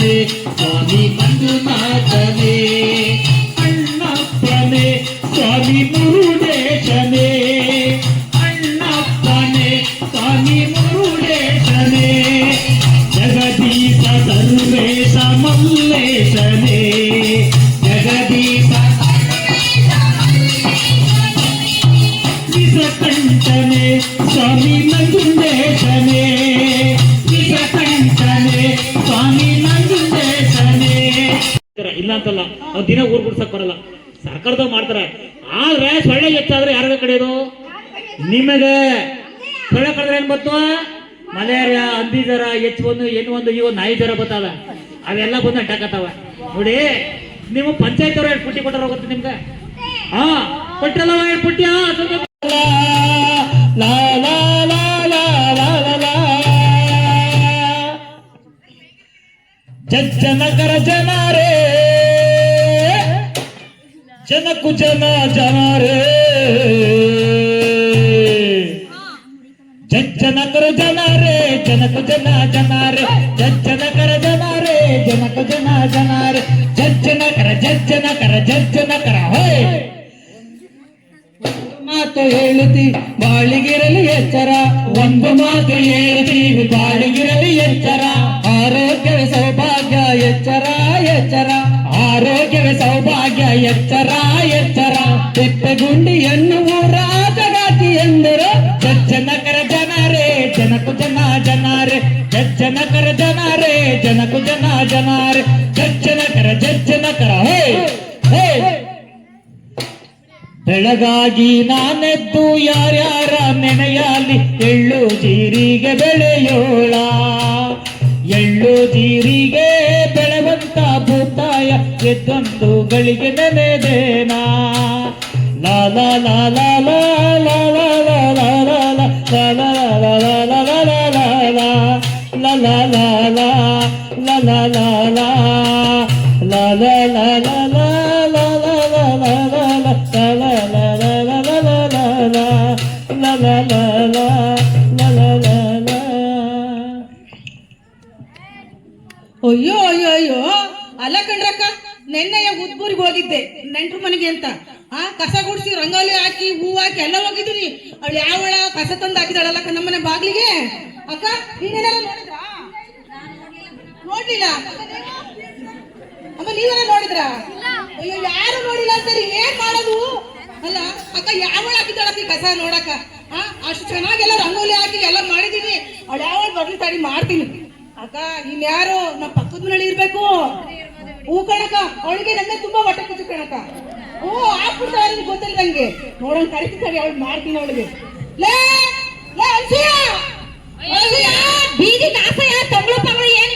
మాతవే స్వామి బంధు మాతవే అన్నప్పనే స్వామి మురుడేశనే. అన్నప్పనే స్వామి మురుడేశనే. జగదీశ సర్వేశ మల్లేశనే. జగదీశ ಇಲ್ಲ ಅಂತಲ್ಲ. ಅವ್ರು ದಿನ ಊರು ಗುಡ್ಸಕ್ ಬರಲ್ಲ. ಸರ್ಕಾರದ ಮಾಡ್ತಾರೆ. ಆದ್ರೆ ಸೊಳ್ಳೆ ಹೆಚ್ಚಾದ್ರೆ ಯಾರ ಕಡೆಯೋದು? ನಿಮಗೆ. ಸೊಳ್ಳೆ ಕಡಿದ್ರೆ ಏನ್ ಬತ್ತು? ಮಲೇರಿಯಾ, ಹಂದಿ ಜ್ವರ, ಎಚ್ ಒಂದು ಏನು ಒಂದು ಒಂದು, ನಾಯಿ ಜರ ಬತ್ತಾವ ಅವೆಲ್ಲ ಬಂದು ಅಂಟಾಕತ್ತಾವ ನೋಡಿ, ನೀವು ಪಂಚಾಯತ್ ಅವ್ರು ಎರಡು ಪುಟ್ಟಿ ಕೊಟ್ಟಾರ ಗೊತ್ತ ನಿಮ್ಗೆ? ಹಾ ಕೊಟ್ಟಲ್ಲ ಎರಡು ಪುಟ್ಟಿ. ಜಜ್ಜನಕರ ಜನರೇ ಜನಕು ಜನ, ಜನರೇ. ಜನಕರ ಜನರೇ ಜನಕು ಜನ, ಜನರೇ. ಜಜ್ಜನಕರ ಜನರೇ ಜನಕು ಜನ, ಜನರೇ. ಜಜ್ಜನಕರ ಜಜ್ಜನಕರ ಜಜ್ಜನಕರ ಹೋಯ್ ಮಾತು ಹೇಳುತ್ತಿ, ಬಾಳಿಗಿರಲಿ ಎಚ್ಚರ. ಒಂದು ಮಾತು ಹೇಳ್ತೀವಿ ಬಾಳಿಗಿರಲಿ ಎಚ್ಚರ. ಆರೋಗ್ಯವೇ ಸೌಭಾಗ್ಯ, ಎಚ್ಚರ ಎಚ್ಚರ. ಆರೋಗ್ಯವೇ ಸೌಭಾಗ್ಯ, ಎಚ್ಚರ ಎಚ್ಚರ. ತಿಪ್ಪಗುಂಡಿಯನ್ನು ರಾಜಗಾತಿ ಎಂದರು. ಜಜ್ಜನಕರ ಜನರೇ, ಜನಕು ಜನ ಜನರೇ. ಜಜ್ಜನಕರ ಜನರೇ, ಜನಕು ಜನ ಜನರೇ. ಜಜ್ಜನಕರ ಜಜ್ಜನಕರ ಹೇ ಹೇ. ಬೆಳಗಾಗಿ ನಾನೆದ್ದು ಯಾರ್ಯಾರ ನೆನೆಯಲಿ ಎಳ್ಳು ಜೀರಿಗೆ ಬೆಳೆಯೋಳ. ಎಳ್ಳು ಜೀರಿಗೆ ಲಯಕ್ಕೆ ತಂದು ಗಳಿಗೆ ನೆನೆದೇನಾ ಲಾಲ ಲಾಲ ಲಾಲ ಲಾಲ ಲಾಲ ಲಾಲ ஐயோ ஐயோ ஐயோ ಅಲ್ಲ ಕಂಡ್ರಕ್ಕ ನೆನ್ನೆಯ ಉದ್ಬೂರ್ಗೆ ಹೋಗಿದ್ದೆ ನೆಂಟ್ರ ಮನೆಗೆ ಅಂತ. ಆ ಕಸ ಗುಡಿಸಿ ರಂಗೋಲಿ ಹಾಕಿ, ಹೂ ಹಾಕಿ ಎಲ್ಲ ಹೋಗಿದ್ದೀನಿ ಅವಳು ಯಾವಳ ಕಸ ತಂದು ಹಾಕಿದಾಳಲ್ಲ ನಮ್ಮನೆ ಬಾಗ್ಲಿಗೆ? ಅಕ್ಕ, ನೀನೆಲ್ಲ ನೋಡಿದ್ರ? ನೋಡ್ಲಿಲ್ಲ? ಅಮ್ಮ, ನೀವೆಲ್ಲ ನೋಡಿದ್ರ? ಅಯ್ಯೋ, ಯಾರು ನೋಡಿಲ್ಲ ಸರಿ ಏನ್ ಮಾಡೋದು? ಅಲ್ಲ, ಅಕ್ಕ, ಯಾವಳ ಹಾಕಿದಾಳ ಕಸ ನೋಡಕ್ಕ? ಹಾ ಅಷ್ಟು ಚೆನ್ನಾಗೆಲ್ಲ ರಂಗೋಲಿ ಹಾಕಿ ಎಲ್ಲ ಮಾಡಿದೀನಿ ಅವಳು ಯಾವಳ ಬರ್ಲಿ ತಾಡಿ ಮಾಡ್ತೀನಿ. ಅಕ್ಕ, ಇನ್ಯಾರು ನಮ್ಮ ಪಕ್ಕದ ಮನೇಲಿ ಇರ್ಬೇಕು. ಹೂ ಕಣಕ ಅವಳಿಗೆ ನನ್ನ ತುಂಬಾ ಹೊಟ್ಟೆ ಕುಚ್ಚು ಕಣಕ ಓ ಆಗ್ಬಿಡ್ತಾವ ನಿಮ್ಗೆ ಗೊತ್ತಿಲ್ದಂಗೆ. ನೋಡೋಣ ಕರಿತಿದ್ದಾರೆ ಅವಳು, ಮಾಡ್ತೀನಿ ಅವಳಿಗೆ. ಲೇ ಲೇ, ಅನ್ಸೂಯ! ಬೀದಿ ನಾಸ ಯಾ ತಮ್ಮಳು ಪಗಳು ಏನು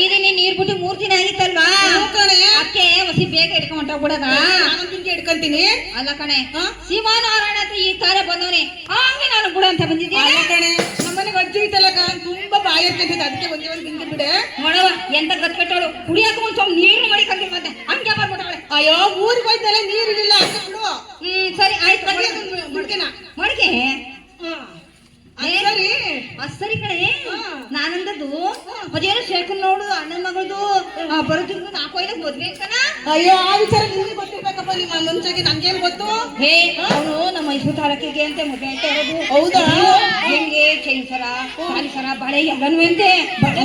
ಬೀದಿನಿ ನೀರ್ ಬಿಟ್ಟು ಮೂರ್ ದಿನ ಆಗಿತ್ತಲ್ವಾ? ಅಕ್ಕೆ ಹೊಸಿ ಬೇಗ ಇಟ್ಕೊಂಡ್ ಬಿಡದ ನಾನು ಬಿಂಗೆ ಹಿಡ್ಕೊಂತೀನಿ. ಅಲ್ಲ ಕಣೆ? ಶಿವನಾರಾಯಣ ಈ ತರ ಬಂದವನೆ. ಹಂಗೆ ನಾನು ಬಿಡ ಅಂತ ಬಂದಿದ್ದೀನಿ ಕಣೆ ನಮ್ಮನೆ ಅಜ್ಜಿ ಐತಲ್ಲಕ್ಕ ತುಂಬಾ ಬಾಯಿ ಇರ್ತೈತೆ ಅದಕ್ಕೆ ಒಂದೇ ಒಂದು ಬಿಂಗೆ ಬಿಡೆ. ನೋಡವ ಎಂತ ಗತ್ ಕಟ್ಟೋಳು ಕುಡಿಯಕ ಒಂದ್ ಸ್ವಲ್ಪ ನೀರು ಮಾಡಿ ಕಂದಿರ್ ಮತ್ತೆ. ಹಂಗೆ ಬರ್ಬಿಟ್ಟವಳೆ ಅಯ್ಯೋ ಊರಿಗೆ ಹೋಯ್ತಲ್ಲ ನೀರು ಇರಲಿಲ್ಲ. ಹಂಗೆ ಹ್ಮ್ ಸರಿ ಆಯ್ತು ಮುಡ್ಕೆನ. ಮಡಿಕೆ? ಸರಿ ಕಣೆ. ನಾನಂದದ್ದು ಅದೇನೋ ಶೇಖರ್ ನೋಡು ಅಣ್ಣನ ಮಗಳದು ಬರುತ್ತಿದ್ದು ನಾಲ್ಕು ಐದು ಮದ್ವೆ ಕಣ? ಅಯ್ಯೋ ಆ ವಿಚಾರ ನಿಮಗೆ ಗೊತ್ತಿರ್ಬೇಕಪ್ಪ ನಿಮ್ಮ ಮುಂಚೆಗೆ ನನ್ಗೇನ್ ಗೊತ್ತು? ಹೇ ಅವನು ನಮ್ಮ ಮೈಸೂರು ತಾಲೂಕಿಗೆ ಅಂತ ಮದುವೆ ಅಂತ ಇರೋದು. ಹೌದಾ? ಹೆಂಗೆ ಚೈನ್ ಸರ ಬಾಳೆ ಸರ ಬಳೆ ಎಲ್ಲನೂ ಅಂತೆ. ಬಟ್ಟೆ